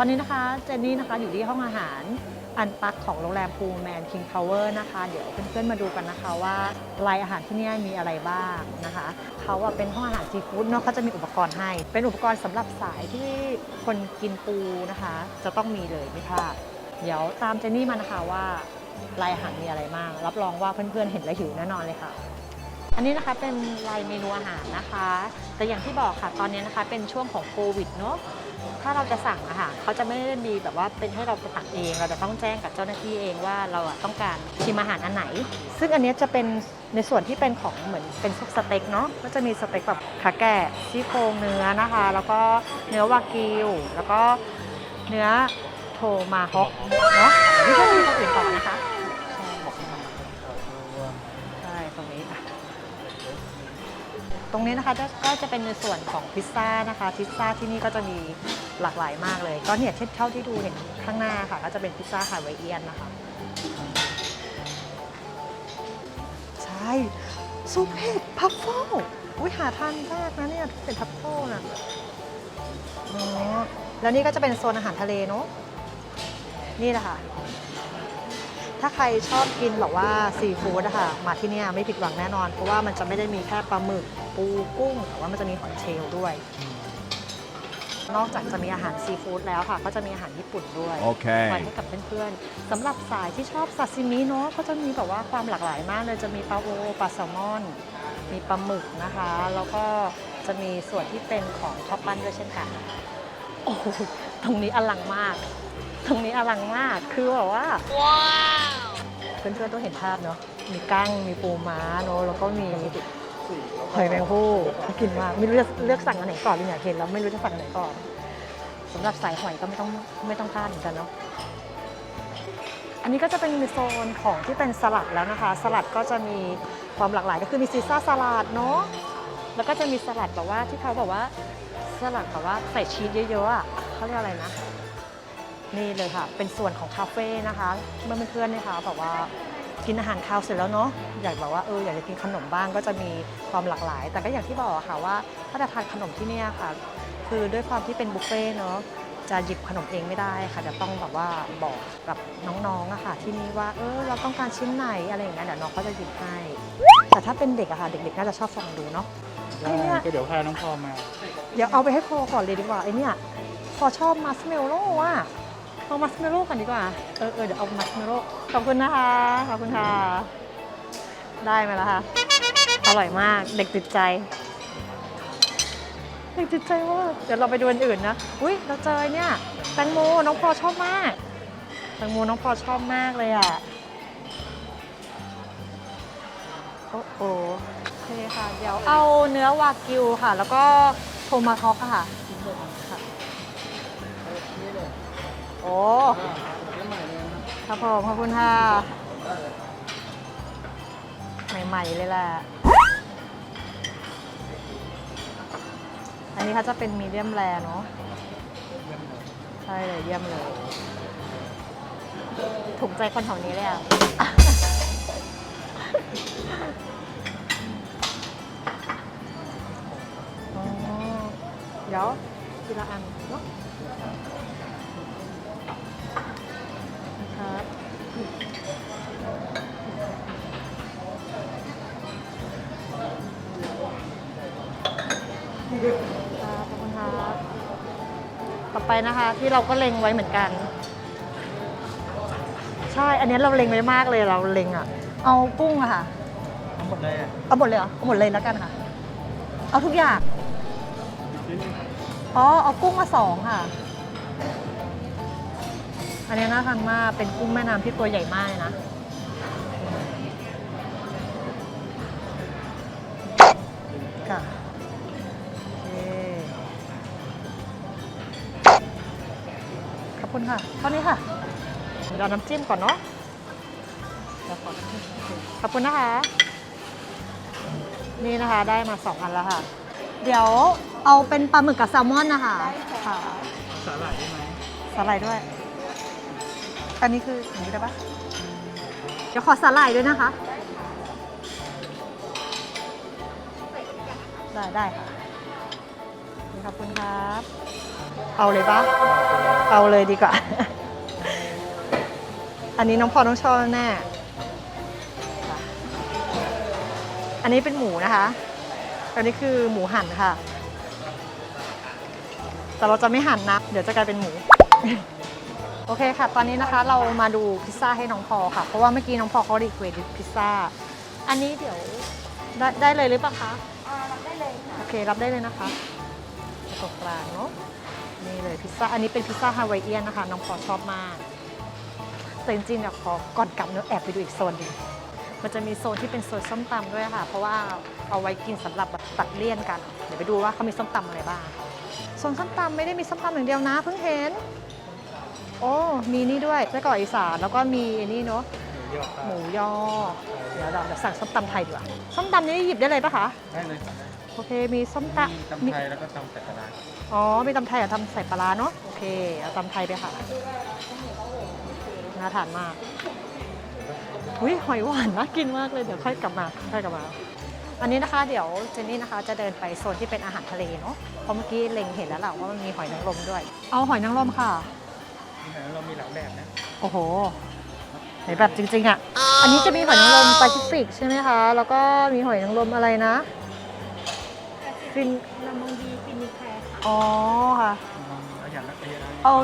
อนนี้นะคะเจนนี่นะคะอยู่ที่ห้องอาหารอันปักของโรงแรมพูแมนคิงพาวเวอร์นะคะ เดี๋ยวเพื่อนๆมาดูกันนะคะว่ารายอาหารที่นี่มีอะไรบ้างนะคะเขาเป็นห้องอาหารซีฟู้ดเนาะเขาจะมีอุปกรณ์ให้ เป็นอุปกรณ์สำหรับสายที่คนกินปูนะคะ จะต้องมีเลยไม่พลาดเดี๋ยวตามเจนนี่มานะคะว่ารายอาหารมีอะไรบ้างรับรองว่าเพื่อนๆเห็นแล้วหิวแน่นอนเลยค่ะอันนี้นะคะเป็นรายเมนูอาหารนะคะ แต่อย่างที่บอกค่ะตอนนี้นะคะเป็นช่วงของโควิดเนาะ ถ้าเราจะสั่งอะค่ะเขาจะไม่ได้มีแบบว่าเป็นให้เราไปสั่งเอง เราจะต้องแจ้งกับเจ้าหน้าที่เองว่าเราอะต้องการชิมอาหารอันไหน ซึ่งอันนี้จะเป็นในส่วนที่เป็นของเหมือนเป็นพวกสเต็กเนาะก็จะมีสเต็กแบบขาแกะซี่โครงเนื้อนะคะ แล้วก็เนื้อวากิวแล้วก็เนื้อโทมาฮอกเนาะนี่ก็มีคนอื่นต่อนะคะ ตรงนี้นะคะก็จะเป็นในส่วนของพิซซ่านะคะ พิซซ่าที่นี่ก็จะมีหลากหลายมากเลย ก็เนี่ยเท่าที่ดูเห็นข้างหน้าค่ะ ก็จะเป็นพิซซ่าฮาวายเอียนนะคะ ใช่ซุปเห็ดพัฟเฟิลอุ้ยหาทานยากนะเนี่ยซุปเห็ดพัฟเฟิลนะอ๋อแล้วนี่ก็จะเป็นโซนอาหารทะเลเนาะนี่แหละค่ะ ถ้าใครชอบกินแบบว่าซีฟู้ดอะค่ะมาที่เนี่ยไม่ผิดหวังแน่นอน เพราะว่ามันจะไม่ได้มีแค่ปลาหมึกปูกุ้ง แต่ว่ามันจะมีหอยเชลล์ด้วย นอกจากจะมีอาหารซีฟู้ดแล้วค่ะ ก็จะมีอาหารญี่ปุ่นด้วยไว้ Okay. ให้กับเพื่อนๆสำหรับสายที่ชอบซาซิมิเนาะก็จะมีแบบว่าความหลากหลายมากเลยจะมีปลาโอปลาแซลมอน มีปลาหมึกนะคะ แล้วก็จะมีส่วนที่เป็นของข้าวปั้นด้วยเช่นกันโอ้โหตรงนี้อลังมาก ตรงนี้อลังมาก คือแบบว่าเพื่อนๆต้องเห็นภาพเนาะ มีกั้ง มีปูม้าเนาะ แล้วก็มีหอยแมงภู่น่ากินมาก ไม่รู้จะเลือกสั่งอันไหนก่อนเลยเนี่ยเห็นแล้วไม่รู้จะสั่งอันไหนก่อนสำหรับสายหอยก็ไม่ต้องไม่ต้องพลาดเหมือนกันเนาะ อันนี้ก็จะเป็นโซนของที่เป็นสลัดแล้วนะคะ สลัดก็จะมีความหลากหลายก็คือมีซีซ่าสลัดเนาะ แล้วก็จะมีสลัดแบบว่าที่เขาบอกว่าสลัดแบบว่าใส่ชีสเยอะๆอะเขาเรียกอะไรนะ นี่เลยค่ะ เป็นส่วนของคาเฟ่นะคะเมื่อเพื่อนๆนะคะแบบว่ากินอาหารคาวเสร็จแล้วเนาะอยากแบบว่าเอออยากจะกินขนมบ้างก็จะมีความหลากหลาย แต่ก็อย่างที่บอกอะค่ะว่าถ้าจะทานขนมที่เนี่ยค่ะ คือด้วยความที่เป็นบุฟเฟ่ต์เนาะจะหยิบขนมเองไม่ได้ค่ะจะต้องแบบว่าบอกกับน้องๆอะค่ะ ที่นี่ว่าเออเราต้องการชิ้นไหนอะไรอย่างเงี้ยเดี๋ยวน้องเขาจะหยิบให้แต่ถ้าเป็นเด็กอะค่ะเด็กๆน่าจะชอบฟังดูเนาะไอ้เนี่ยก็เดี๋ยวพาน้องพอมา เดี๋ยวเอาไปให้พอก่อนเลยดีกว่าไอเนี่ยพอชอบมัสเมลโล่อะ เอามัสเมโล่ก่อนดีกว่า เออเออเดี๋ยวเอามัสเมโล่ขอบคุณนะคะ ขอบคุณค่ะ ได้ไหมล่ะคะอร่อยมาก เด็กติดใจ เด็กติดใจมาก เดี๋ยวเราไปดูอันอื่นนะ อุ้ยเราเจอเนี่ย แตงโม น้องพอชอบมาก แตงโม น้องพอชอบมากเลยอะ โอ้โหโอเคค่ะ เดี๋ยวเอาเนื้อวากิวค่ะ แล้วก็โทมาฮอกค่ะ โอ้ครับผม ขอบคุณค่ะ ใหม่ๆเลยแหละอันนี้เขาจะเป็นมีเดียมแรเนาะใช่เลยเยี่ยมเลย ถูกใจคนแถวนี้เลยอะเดี๋ยวทีละอันเนาะ ขอบคุณครับต่อไปนะคะ ที่เราก็เล็งไว้เหมือนกัน ใช่ อันนี้เราเล็งไว้มากเลยเราเล็งอะ เอากุ้งอะค่ะ ทั้งหมดเลยอะเอาหมดเลยเหรอเอาหมดเลยแล้วกันค่ะ เอาทุกอย่าง อ๋อ เอากุ้งมาสองค่ะ อันนี้น่าทานมาก เป็นกุ้งแม่น้ำที่ตัวใหญ่มากเลยนะค่ะ คุณค่ะเท่านี้ค่ะเดี๋ยวเอาน้ำจิ้มก่อนเนาะเดี๋ยวขอน้ำจิ้มขอบคุณนะคะ นี่นะคะได้มาสองอันแล้วค่ะ เดี๋ยวเอาเป็นปลาหมึกกับแซลมอนนะคะค่ะสาหร่ายได้ไหมสาหร่ายด้วย อันนี้คืออย่างนี้ได้ปะเดี๋ยวขอสาหร่ายด้วยนะคะ ได้ได้ค่ะขอบคุณครับ เอาเลยปะเอาเลยดีกว่า อันนี้น้องพอต้องชอบแน่ อันนี้เป็นหมูนะคะ อันนี้คือหมูหั่นค่ะ แต่เราจะไม่หั่นนะ เดี๋ยวจะกลายเป็นหมู โอเคค่ะ ตอนนี้นะคะเรามาดูพิซซ่าให้น้องพอค่ะ เพราะว่าเมื่อกี้น้องพอเขารีเควสพิซซ่า อันนี้เดี๋ยวได้ได้เลยหรือเปล่าคะ รับได้เลยค่ะ โอเค รับได้เลยนะคะตรงกลางเนาะ นี่เลยพิซซ่า อันนี้เป็นพิซซ่าฮาวายเอียนนะคะ น้องพอชอบมาก แต่จริงๆเนี่ยขอก่อนกลับเนื้อะแอบไปดูอีกโซนหนึงมันจะมีโซนที่เป็นโซนส้มตำด้วยค่ะ เพราะว่าเอาไว้กินสำหรับแบบตัดเลี่ยนกัน เดี๋ยวไปดูว่าเขามีส้มตำอะไรบ้าง โซนส้มตำไม่ได้มีส้มตำอย่างเดียวนะ เพิ่งเห็น โอ้ มีนี่ด้วยไส้กรอกอีสานแล้วก็มีอันนี่เนาะหมูยอปลาหมูยอ เดี๋ยวเราเดี๋ยวสั่งส้มตำไทยดีกว่า ส้มตำนี้หยิบได้เลยปะคะ ได้เลยครับโอเคมีส้มตมีำตำมีไทยแล้วก็ตำใส่กระดาษอ๋อมีตำไทยกับตำใส่ปลาร้าเนาะโอเคเอาตำไทยไปค่ะน่าทานมากอุ้ยหอยหวานน่ากินมากเลยเดี๋ยวค่อยกลับมาค่อยกลับมาอันนี้นะคะเดี๋ยวเจนนี่นะคะจะเดินไปโซนที่เป็นอาหารทะเลเนาะเพราะเมื่อกี้เล็งเห็นแล้วแหละว่ามันมีหอยนางรมด้วย เอาหอยนางรมค่ะที่ไหนเรามีหลายแบบนะโอ้โหไหนแบบจริงๆอะ อันนี้จะมีหอยนางรมแปซิฟิกใช่ไหมคะ แล้วก็มีหอยนางรมอะไรนะ ฟินลามองดีฟินิแคร์ค่ะอ๋อค่ะ เอาอย่างละเอียดเอา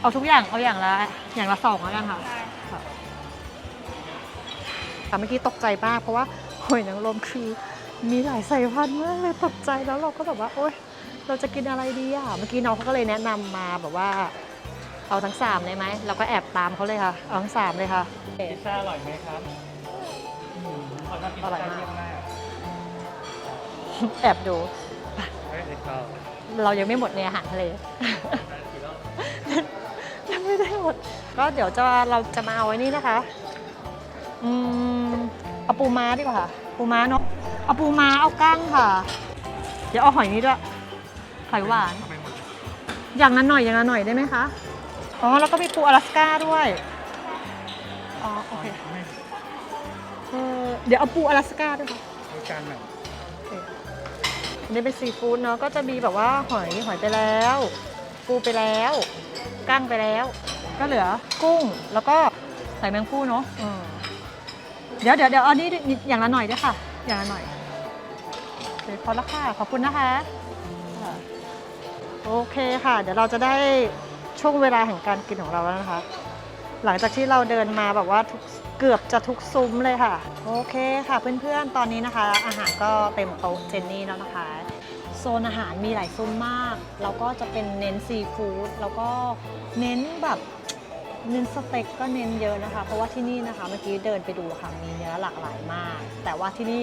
เอาทุกอย่างเอาอย่างละอย่างละสองแล้วกันค่ะ ได้ค่ะเมื่อกี้ตกใจมากเพราะว่าหอยนางรมคือมีหลายสายพันธุ์มากเลยตกใจแล้วเราก็แบบว่า โอ๊ยเราจะกินอะไรดีอะเมื่อกี้น้องเขาก็เลยแนะนำมาแบบว่า เอาทั้งสามเลยไหมเราก็แอบตามเขาเลยค่ะ เอาทั้งสามเลยค่ะ พิซซ่าอร่อยไหมครับอืมคนชอบกินพิซซ่าเยี่ยมมาก แอบดูไม่ได้เข้าเรายังไม่หมดในอาหารทะเลยังไม่ได้หมด ก็เดี๋ยวจะเราจะมาเอาไว้นี่นะคะ อืมเอาปูม้าดีกว่าค่ะ ปูม้าเนาะเอาปูม้าเอากั้งค่ะ เดี๋ยวเอาหอยนี้ด้วยหอยหวานเอาไปหมดเลยอย่างนั้นหน่อยอย่างนั้นหน่อยได้ไหมคะ อ๋อแล้วก็มีปูอลาสก้าด้วย อ๋อโอเคไม่เออเดี๋ยวเอาปูอลาสก้าด้วยค่ะมีจานหนึ่งโอเคอั นนี้เป็นซีฟู้ดเนาะก็จะมีแบบว่าหอยหอยไปแล้ว ปูไปแล้วกั้งไปแล้ว ก็เหลือกุ้งแล้วก็ใส่แมงผู้เนาะอืมเดี๋ยวเดี๋ยวเดี๋ยวอันนี้อย่างละหน่อยด้วยค่ะ อย่างละหน่อยโอเคพอแล้วค่ะขอบคุณนะคะค่ะโอเคค่ะ เดี๋ยวเราจะได้ช่วงเวลาแห่งการกินของเราแล้วนะคะ หลังจากที่เราเดินมาแบบว่าทุกเกือบจะทุกซุ้มเลยค่ะ โอเคค่ะเพื่อนๆ ตอนนี้นะคะ อาหารก็เต็มโต๊ะเจนนี่แล้วนะคะ โซนอาหารมีหลายซุ้มาก แล้วก็จะเป็นเน้นซีฟู้ดแล้วก็เน้นแบบเน้นสเต็กก็เน้นเยอะนะคะ เพราะว่าที่นี่นะคะเมื่อกี้เดินไปดูค่ะมีเนื้อหลากหลายมาก แต่ว่าที่นี่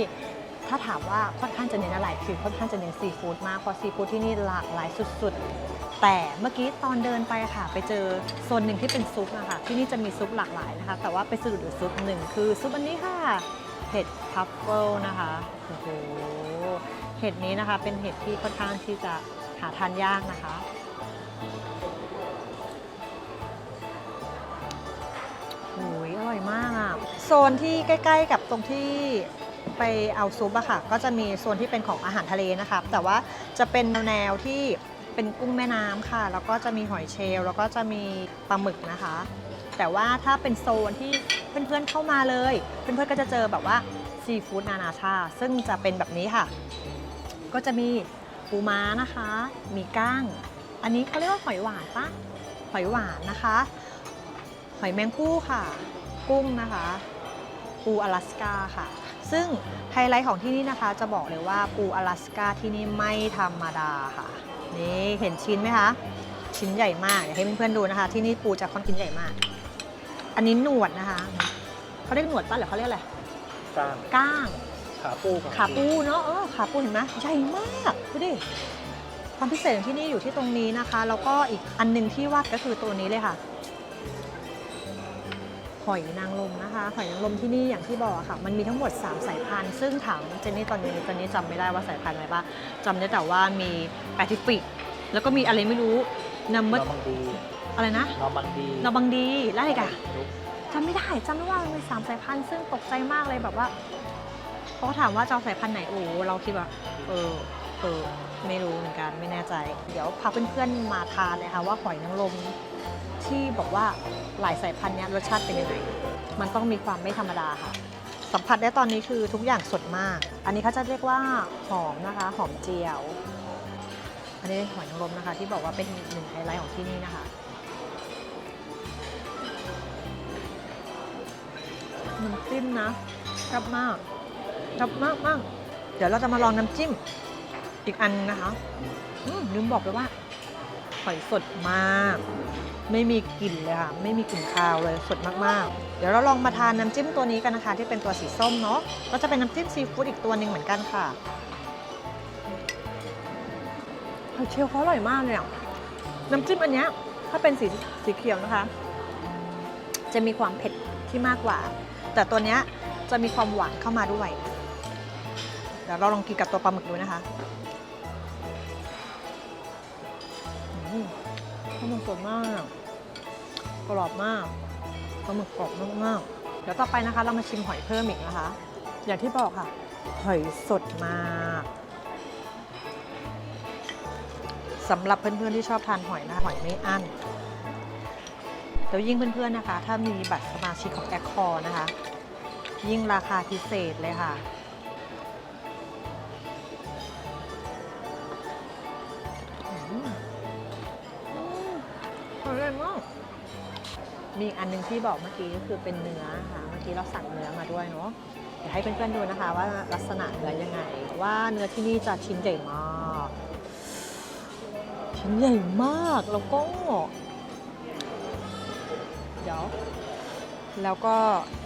ถ้าถามว่าค่อนข้างจะเน้นอะไรคือค่อนข้างจะเน้นซีฟู้ดมากเพราะซีฟู้ดที่นี่หลากหลายสุดๆ แต่เมื่อกี้ตอนเดินไปค่ะ ไปเจอโซนหนึ่งที่เป็นซุปนะคะที่นี่จะมีซุปหลากหลายนะคะ แต่ว่าไปสะดุดอยู่ซุปหนึ่งคือซุปอันนี้ค่ะเห็ดทัฟเฟิลนะคะโอ้โห เห็ดนี้นะคะเป็นเห็ดที่ค่อนข้างที่จะหาทานยากนะคะ โอ้ยอร่อยมากอะโซนที่ใกล้ ๆ กับตรงที่ไปเอาซุปอะค่ะ ก็จะมีโซนที่เป็นของอาหารทะเลนะคะ แต่ว่าจะเป็นแนวที่เป็นกุ้งแม่น้ำค่ะ แล้วก็จะมีหอยเชลล์แล้วก็จะมีปลาหมึกนะคะ แต่ว่าถ้าเป็นโซนที่เพื่อนๆเข้ามาเลย เพื่อนๆก็จะเจอแบบว่าซีฟู้ดนานาชาติซึ่งจะเป็นแบบนี้ค่ะ ก็จะมีปูม้านะคะ มีก้าง อันนี้เขาเรียกว่าหอยหวานปะหอยหวานนะคะ หอยแมงผู้ค่ะ กุ้งนะคะ ปูอลาสกาค่ะ ซึ่งไฮไลท์ของที่นี่นะคะ จะบอกเลยว่าปูอลาสกาที่นี่ไม่ธรรมดาค่ะ นี่เห็นชิ้นไหมคะ ชิ้นใหญ่มาก เดี๋ยวให้เพื่อนๆดูนะคะ ที่นี่ปูจะค่อนข้างใหญ่มาก อันนี้หนวดนะคะ เขาเรียกหนวดปะหรือเขาเรียกอะไรจานก้าง ขาปูกับขาปูเนาะเออขาปูเห็นไหมใหญ่มากดูดิความพิเศษของที่นี่อยู่ที่ตรงนี้นะคะ แล้วก็อีกอันหนึงที่วัดก็คือตัวนี้เลยค่ะหอยนางรมนะคะหอยนางรมที่นี่อย่างที่บอกอะค่ะ มันมีทั้งหมด 3 สายพันธุ์ซึ่งถามเจนนี่ตอนนี้ตอนนี้จำไม่ได้ว่าสายพันธุ์อะไรบ้างจำได้แต่ว่ามีแปซิฟิก แล้วก็มีอะไรไม่รู้นัมเมนอบังดีอะไรนะนอบังดีนอบังดีแล้วอะไรกันนุ๊กจำไม่ได้จำได้ว่ามันมีสามสายพันธุ์ซึ่งตกใจมากเลยแบบว่า เขาถามว่าจะเอาสายพันธุ์ไหนโอ้เราคิดว่า เออเออไม่รู้เหมือนกันไม่แน่ใจ เดี๋ยวพาเพื่อนๆมาทานเลยค่ะว่าหอยนางรมที่บอกว่าหลายสายพันธุ์เนี้ยรสชาติเป็นยังไงมันต้องมีความไม่ธรรมดาค่ะ สัมผัสได้ตอนนี้คือทุกอย่างสดมาก อันนี้เขาจะเรียกว่าหอมนะคะหอมเจียว อันนี้หอยนางรมนะคะ ที่บอกว่าเป็นหนึ่งไฮไลท์ของที่นี่นะคะน้ำจิ้มนะชอบมาก ชอบมากมากเดี๋ยวเราจะมาลองน้ำจิ้ม อีกอันนะคะลืมบอกเลยว่าหอยสดมาก ไม่มีกลิ่นเลยค่ะ ไม่มีกลิ่นคาวเลยสดมากๆ เดี๋ยวเราลองมาทานน้ำจิ้มตัวนี้กันนะคะ ที่เป็นตัวสีส้มเนาะก็จะเป็นน้ำจิ้มซีฟู้ดอีกตัวหนึ่งเหมือนกันค่ะหอยเชลล์เขาอร่อยมากเลยอะน้ำจิ้มอันนี้ถ้าเป็นสีสีเขียวนะคะ จะมีความเผ็ดที่มากกว่า แต่ตัวนี้จะมีความหวานเข้ามาด้วย ดี๋ยวเราลองกินกับตัวปลาหมึกดูนะคะปลาหมึกสดมาก กรอบมากปลาหมึกกรอบมากๆเดี๋ยวต่อไปนะคะ เรามาชิมหอยเพิ่มอีกนะคะ อย่างที่บอกค่ะ หอยสดมากสำหรับเพื่อนๆที่ชอบทานหอยนะคะหอยไม่อั้นแล้วยิ่งเพื่อนๆนะคะ ถ้ามีบัตรสมาชิกของแอคคอร์นะคะ ยิ่งราคาพิเศษเลยค่ะ มาก มีอันหนึงที่บอกเมื่อกี้ก็คือเป็นเนื้อค่ะ เมื่อกี้เราสั่งเนื้อมาด้วยเนาะเดี๋ยวให้เพื่อนๆดูนะคะ ว่าลักษณะเนื้อยังไง ว่าเนื้อที่นี่จะชิ้นใหญ่มากชิ้นใหญ่มากแล้วก็เดี๋ยวแล้วก็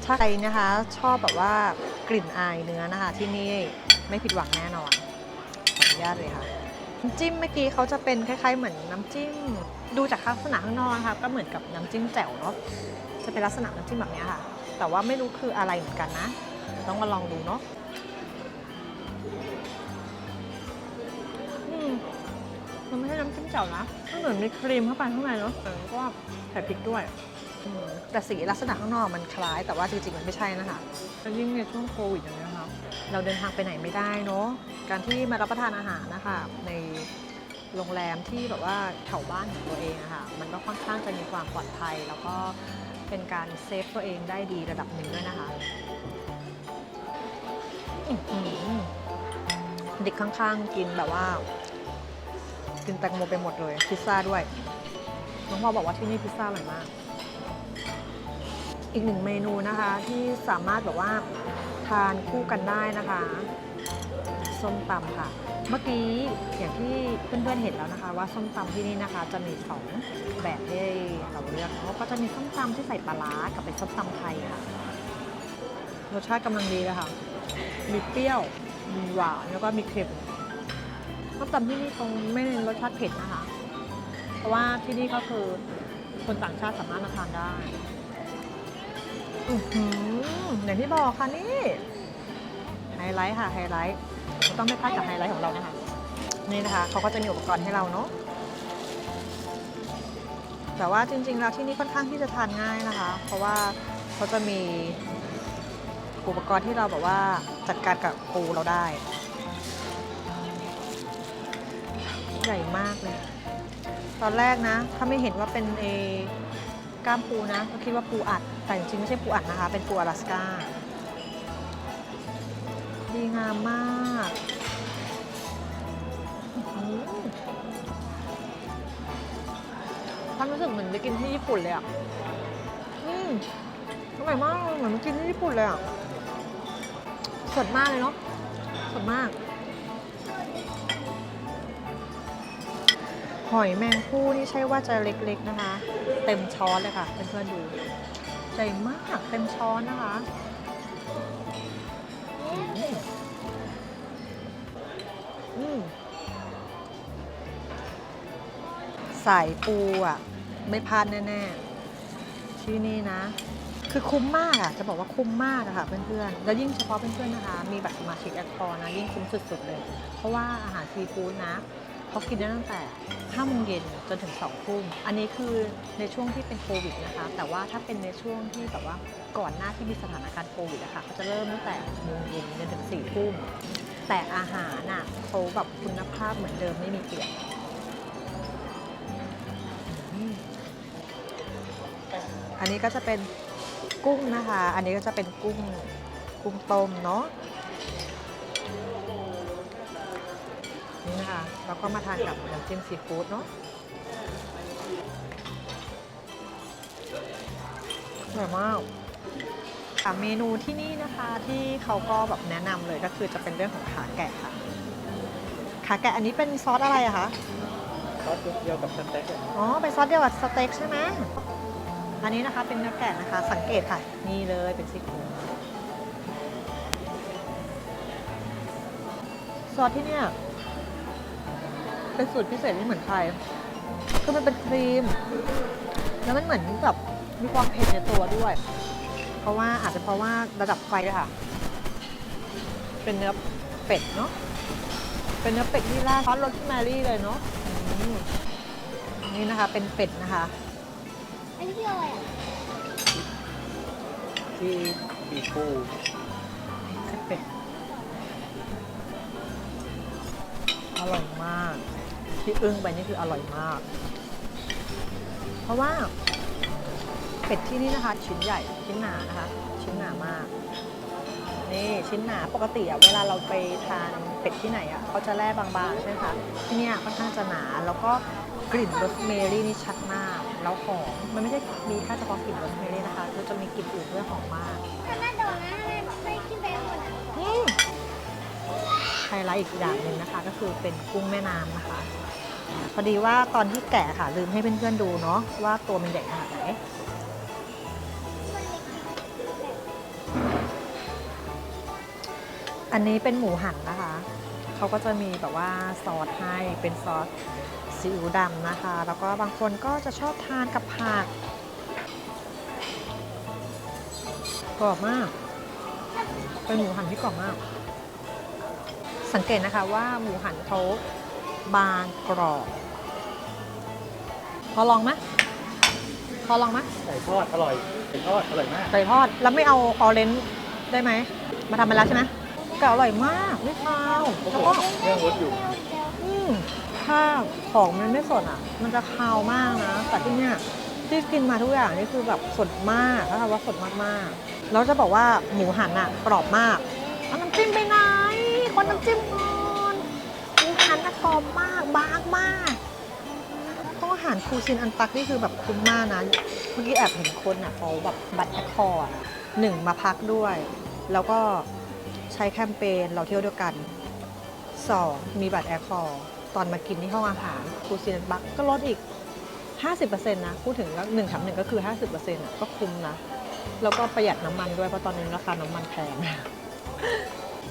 ถ้าใครนะคะ ชอบแบบว่ากลิ่นอายเนื้อนะคะ ที่นี่ไม่ผิดหวังแน่นอนขออนุญาตเลยค่ะ จิ้มเมื่อกี้เขาจะเป็นคล้ายๆเหมือนน้ำจิ้ม ดูจากลักษณะข้างนอกนะคะก็เหมือนกับน้ำจิ้มแจ่วเนาะจะเป็นลักษณะน้ำจิ้มแบบเนี้ยค่ะ แต่ว่าไม่รู้คืออะไรเหมือนกันนะ ต้องมาลองดูเนาะอืมมันไม่ใช่น้ำจิ้มแจ่วนะมันเหมือนมีครีมเข้าไปข้างในเนาะแล้วก็ใส่พริกด้วยอืมแต่สีลักษณะข้างนอกมันคล้าย แต่ว่าจริงๆมันไม่ใช่นะคะแล้วยิ่งในช่วงโควิดอย่างนี้ยค่ะ เราเดินทางไปไหนไม่ได้เนาะการที่มารับประทานอาหารนะคะในโรงแรมที่แบบว่าแถวบ้านของตัวเองอะค่ะมันก็ค่อนข้างจะมีความปลอดภัย แล้วก็เป็นการเซฟตัวเองได้ดีระดับหนึ่งด้วยนะคะเด็กข้างๆกินแบบว่า กินแตงโมไปหมดเลย พิซซ่าด้วยน้องพ่อบอกว่าที่นี่พิซซ่าอร่อยมาก อีกหนึ่งเมนูนะคะที่สามารถแบบว่า ทานคู่กันได้นะคะส้มตำค่ะ เมื่อกี้อย่างที่เพื่อนๆเห็นแล้วนะคะ ว่าส้มตำที่นี่นะคะ จะมีสองแบบให้เราเลือกเนาก็จะมีส้มตำที่ใส่ปลาร้ากับเป็นส้มตำไทยค่ะรสชาติกำลังดีเลยค่ะ มีเปรี้ยว มีหวานแล้วก็มีเค็มส้มตำที่นี่คงไม่เน้นรสชาติเผ็ดนะคะ เพราะว่าที่นี่ก็คือคนต่างชาติสามารถมาทานได้ อือหือ อย่างที่บอกค่ะนี่ไฮไลท์ค่ะไฮไลท์ต้องไม่พลาดกับไฮไลท์ของเรานะคะนี่นะคะเขาก็จะมีอุปกรณ์ให้เราเนาะแต่ว่าจริงๆแล้วที่นี่ค่อนข้างที่จะทานง่ายนะคะ เพราะว่าเขาจะมีอุปกรณ์ที่เราแบบว่าจัดการกับปูเราได้ ใหญ่มากเลย ตอนแรกนะ ถ้าไม่เห็นว่าเป็นเอกล้ามปูนะก็คิดว่าปูอัด แต่จริงๆไม่ใช่ปูอัดนะคะ เป็นปูอลาสก้า ดีงามมากอื้อหือความรู้สึกเหมือนไปกินที่ญี่ปุ่นเลยอะ อืมอร่อยมากเหมือนไปกินที่ญี่ปุ่นเลยอะ สดมากเลยเนาะ สดมาก หอยแมงผู้นี่ใช่ว่าจะเล็กๆนะคะ เต็มช้อนเลยค่ะเพื่อนๆดู ใหญ่มากเต็มช้อนนะคะ สายปูอะ ไม่พลาดแน่ ๆ ที่นี่นะ คือคุ้มมากอะ จะบอกว่าคุ้มมากอะค่ะเพื่อน ๆ แล้วยิ่งเฉพาะเพื่อน ๆ นะคะ มีบัตรสมาชิกแอคคอร์นะ ยิ่งคุ้มสุด ๆ เลย เพราะว่าอาหารซีฟู้ดนะ เขากินได้ตั้งแต่5โมงเย็นจนถึง2ทุ่มอันนี้คือในช่วงที่เป็นโควิดนะคะ แต่ว่าถ้าเป็นในช่วงที่แบบว่าก่อนหน้าที่มีสถานการณ์โควิดอะค่ะเขาจะเริ่มตั้งแต่โมงเย็นจนถึง4ทุ่มแต่อาหารน่ะเขาแบบคุณภาพเหมือนเดิมไม่มีเปลี่ยนอันนี้ก็จะเป็นกุ้งนะคะ อันนี้ก็จะเป็นกุ้งกุ้งต้มเนาะ นี่นะคะแล้วก็มาทานกับน้ำจิ้มซีฟู้ดเนาะอร่อยมากค่ะเมนูที่นี่นะคะที่เขาก็แบบแนะนำเลยก็คือจะเป็นเรื่องของขาแกะค่ะ ขาแกะอันนี้เป็นซอสอะไรอะคะซอสเดียวกับสเต็กอะอ๋อเป็นซอสเดียวกับสเต็กใช่ไหมอันนี้นะคะเป็นเนื้อแกะนะคะ สังเกตค่ะ นี่เลยเป็นซี่โครงซอสที่เนี่ย เป็นสูตรพิเศษไม่เหมือนใคร คือมันเป็นครีม แล้วมันเหมือนแบบมีความเผ็ดในตัวด้วย เพราะว่าอาจจะเพราะว่าระดับไฟด้วยค่ะ เป็นเนื้อเป็ดเนาะ เป็นเนื้อเป็ดที่ราดซอสโรสแมรี่เลยเนาะอืมนี่นะคะเป็นเป็ดนะคะ อันนี้คืออะไรอะที่บีฟูไข่เป็ดอร่อยมาก ที่อึ้งไปนี่คืออร่อยมาก เพราะว่าเป็ดที่นี่นะคะ ชิ้นใหญ่ชิ้นหนานะคะ ชิ้นหนามาก นี่ชิ้นหนาปกติอะเวลาเราไปทานเป็ดที่ไหนอะเขาจะแล่บางๆใช่ไหมคะที่เนี่ยค่อนข้างจะหนาแล้วก็กลิ่นโรสแมรี่นี่ชัดมาก แล้วหอมมันไม่ใช่มีแค่เฉพาะกลิ่นโรสแมรี่นะคะคือจะมีกลิ่นอื่นด้วยหอมมากถ้าน่าโดนนะทำไมไม่กินไปหมดอะอืมไฮไลท์อีกอย่างหนึ่งนะคะ ก็คือเป็นกุ้งแม่น้ำนะคะ พอดีว่าตอนที่แกะค่ะลืมให้เพื่อนๆดูเนาะว่าตัวมันใหญ่ขนาดไหนอันนี้เป็นหมูหันนะคะ เขาก็จะมีแบบว่าซอสให้เป็นซอสซีอิ๊วดำนะคะ แล้วก็บางคนก็จะชอบทานกับผักกรอบมาก เป็นหมูหันที่กรอบมาก สังเกตนะคะว่าหมูหันเขา บางกรอบ พอลองไหมพอลองไหมไก่ทอดอร่อยไก่ทอดอร่อยมาก ไก่ทอด แล้วไม่เอาออเรนจ์ได้ไหม มาทำไปแล้วใช่ไหมไก่อร่อยมากไม่คาวแล้วก็เรื่องรสอยู่ อืมถ้าของมันไม่สดอะ มันจะคาวมากนะ แต่ที่เนี้ยที่กินมาทุกอย่างนี่คือแบบสดมากถ้าทำว่าสดมากๆแล้วจะบอกว่าหมูหันอะกรอบมากเอาน้ำจิ้มไปไหนคนน้ำจิ้มก่อนห มูหันอะกรอบมากบางมากต้องอาหารคูซินอันตักนี่คือแบบคุ้มมากนะ เมื่อกี้แอบเห็นคนอะเขาแบบบัตรแอคคอร์ดหนึ่งมาพักด้วย แล้วก็ใช้แคมเปญเราเที่ยวด้วยกัน 2. มีบัตรแอร์คอร์ตอนมากินที่ห้องอาหารคูซินบักก็ลดอีก 50%นะ พูดถึงแล้วหนึ่งแถมหนึ่งก็คือ 50%อะก็คุ้มนะ แล้วก็ประหยัดน้ำมันด้วย เพราะตอนนี้ราคาน้ำมันแพง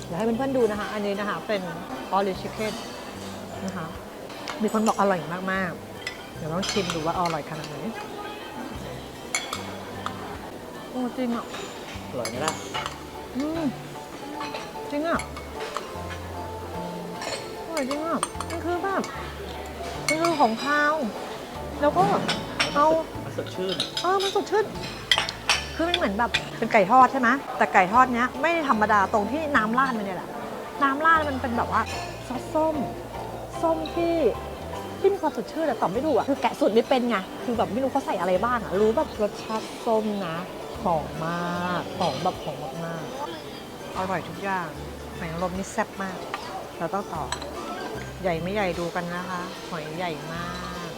เดี๋ยวให้เพื่อนๆดูนะคะ อันนี้นะคะเป็นออริชิเคน นะคะ มีคนบอกอร่อยมากๆ เดี๋ยวต้องชิมดูว่าอร่อยขนาดไหนโอ้จริงอะอร่อยไหมล่ะอืมจริงอะอร่อยจริงอะมันคือแบบมันคือของข้าวแล้วก็เอามันสดชื่นเออมันสดชื่นคือมันเหมือนแบบเป็นไก่ทอดใช่ไหมแต่ไก่ทอดเนี้ยไม่ได้ธรรมดาตรงที่น้ำราดมันเนี่ยแหละ น้ำราดมันเป็นแบบว่าซอสส้ม ส้มที่ที่มีความสดชื่นแต่ตอบไม่ถูกอะคือแกะสูตรไม่เป็นไงคือแบบไม่รู้เขาใส่อะไรบ้างอะรู้แบบรสชาติส้มนะหอมมากหอมแบบหอมมากๆอร่อยทุกอย่างหอยนางรมนี่แซ่บมาก เราต้องต่อ ใหญ่ไม่ใหญ่ดูกันนะคะ หอยใหญ่มาก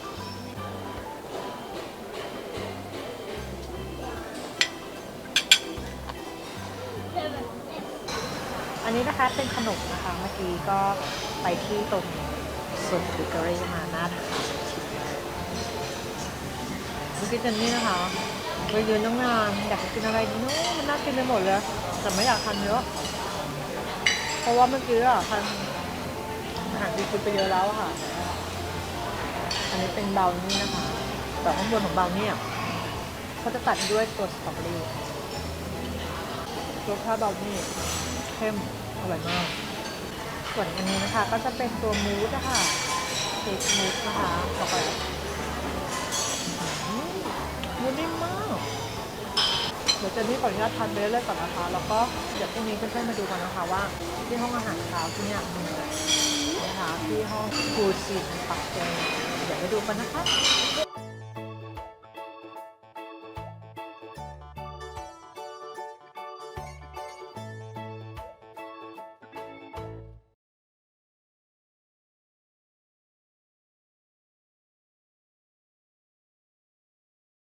อันนี้นะคะเป็นขนมนะคะ เมื่อกี้ก็ไปที่ตรง สุดบิเกอรี่มาหน้าทานเมื่อกี้เจนนี่นะคะไปยืนตั้งนานอยากกินอะไรดีเนาะมันน่ากินไปหมดเลยแต่ไม่อยากทานเยอะเพราะว่าเมื่อกี้อะทานอาหารซีฟู้ดไปเยอะแล้วค่ะ อันนี้เป็นเบลนี่นะคะ แต่ข้างบนของเบลนี่เขาจะตัดด้วยตัวสตรอเบอรี่รสชาติเบลนี่เข้มอร่อยมาก ส่วนอันนี้นะคะก็จะเป็นตัวมูสนะคะเค้กมูสนะคะช็อกโกแลตอืมมูสนิ่มมากเดี๋ยวเจนนี่ขออนุญาตทานไปเรื่อยๆก่อนนะคะ แล้วก็เดี๋ยวพรุ่งนี้เพื่อนๆมาดูกันนะคะว่า ที่ห้องอาหารเช้าที่เนี่ยมีอะไรนะคะที่ห้องฟูซีนปักเกงเดี๋ยวไปดูกันนะคะ